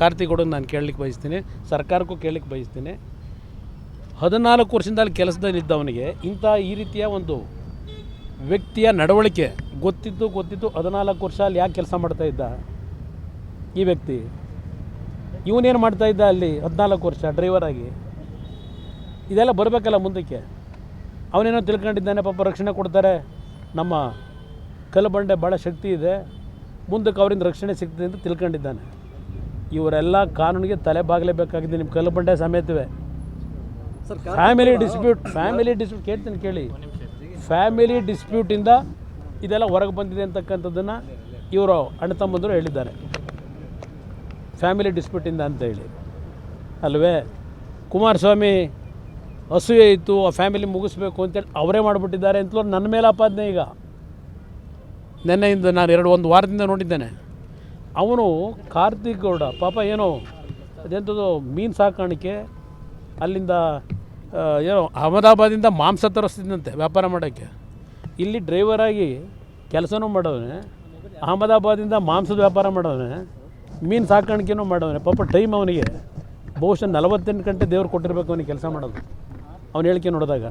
ಕಾರ್ತಿಗೌಡನ ನಾನು ಕೇಳಲಿಕ್ಕೆ ಬಯಸ್ತೀನಿ, ಸರ್ಕಾರಕ್ಕೂ ಕೇಳಲಿಕ್ಕೆ ಬಯಸ್ತೀನಿ. ಹದಿನಾಲ್ಕು ವರ್ಷದಿಂದ ಅಲ್ಲಿ ಕೆಲಸದಲ್ಲಿದ್ದವನಿಗೆ ಇಂಥ ಈ ರೀತಿಯ ಒಂದು ವ್ಯಕ್ತಿಯ ನಡವಳಿಕೆ ಗೊತ್ತಿದ್ದು ಗೊತ್ತಿದ್ದು ಹದಿನಾಲ್ಕು ವರ್ಷ ಅಲ್ಲಿ ಯಾಕೆ ಕೆಲಸ ಮಾಡ್ತಾ ಇದ್ದ? ಈ ವ್ಯಕ್ತಿ. ಇವನೇನು ಮಾಡ್ತಾ ಇದ್ದ ಅಲ್ಲಿ ಹದಿನಾಲ್ಕು ವರ್ಷ ಡ್ರೈವರ್ ಆಗಿ? ಇದೆಲ್ಲ ಬರಬೇಕಲ್ಲ ಮುಂದಕ್ಕೆ. ಅವನೇನೋ ತಿಳ್ಕೊಂಡಿದ್ದಾನೆ, ಪಾಪ ರಕ್ಷಣೆ ಕೊಡ್ತಾರೆ. ನಮ್ಮ ಕಲ್ಲಬಂಡೆ ಭಾಳ ಶಕ್ತಿ ಇದೆ. ಮುಂದಕ್ಕೆ ಅವರಿಂದ ರಕ್ಷಣೆ ಸಿಗ್ತದೆ ಅಂತ ತಿಳ್ಕೊಂಡಿದ್ದಾನೆ. ಇವರೆಲ್ಲ ಕಾನೂನಿಗೆ ತಲೆ ಬಾಗಲೇಬೇಕಾಗಿದೆ ನಿಮ್ಮ ಕಲ್ಲಬಂಡೆ ಸಮೇತವೇ sir family dispute family dispute ಕೇಳ್ತೀನಿ ಕೇಳಿ. ಫ್ಯಾಮಿಲಿ ಡಿಸ್ಪ್ಯೂಟಿಂದ ಇದೆಲ್ಲ ಹೊರಗೆ ಬಂದಿದೆ ಅಂತಕ್ಕಂಥದ್ದನ್ನು ಇವರು ಅಣ್ಣ ತಮ್ಮಂದರು ಹೇಳಿದ್ದಾರೆ. ಫ್ಯಾಮಿಲಿ ಡಿಸ್ಪ್ಯೂಟಿಂದ ಅಂತ ಹೇಳಿ. ಅಲ್ವೇ? ಕುಮಾರಸ್ವಾಮಿ ಹಸುವೆ ಇತ್ತು ಆ ಫ್ಯಾಮಿಲಿ ಮುಗಿಸ್ಬೇಕು ಅಂತೇಳಿ ಅವರೇ ಮಾಡಿಬಿಟ್ಟಿದ್ದಾರೆ ಅಂತಲೂ ನನ್ನ ಮೇಲೆ ಆಪಾದನೆ ಈಗ. ನಿನ್ನೆಯಿಂದ ನಾನು ಎರಡು ಒಂದು ವಾರದಿಂದ ನೋಡಿದ್ದೇನೆ. ಅವನು ಕಾರ್ತಿಕ್ ಗೌಡ. ಪಾಪ ಏನೋ ಅದೆಂಥದ್ದು ಮೀನು ಸಾಕಾಣಿಕೆ, ಅಲ್ಲಿಂದ ಏನೋ ಅಹಮದಾಬಾದಿಂದ ಮಾಂಸ ತರಿಸ್ತಿದ್ದಂತೆ ವ್ಯಾಪಾರ ಮಾಡೋಕ್ಕೆ. ಇಲ್ಲಿ ಡ್ರೈವರಾಗಿ ಕೆಲಸನೂ ಮಾಡೋವನೆ ಅಹಮದಾಬಾದಿಂದ ಮಾಂಸದ ವ್ಯಾಪಾರ ಮಾಡೋವನೆ, ಮೀನು ಸಾಕಾಣಿಕೆನೂ ಮಾಡೋವನೆ. ಪಾಪ ಟೈಮ್ ಅವನಿಗೆ ಬಹುಶಃ ನಲವತ್ತೆಂಟು ಗಂಟೆ ದೇವ್ರು ಕೊಟ್ಟಿರಬೇಕು ಅವನಿಗೆ ಕೆಲಸ ಮಾಡೋದು. ಅವ್ನು ಹೇಳಿಕೆ ನೋಡಿದಾಗ.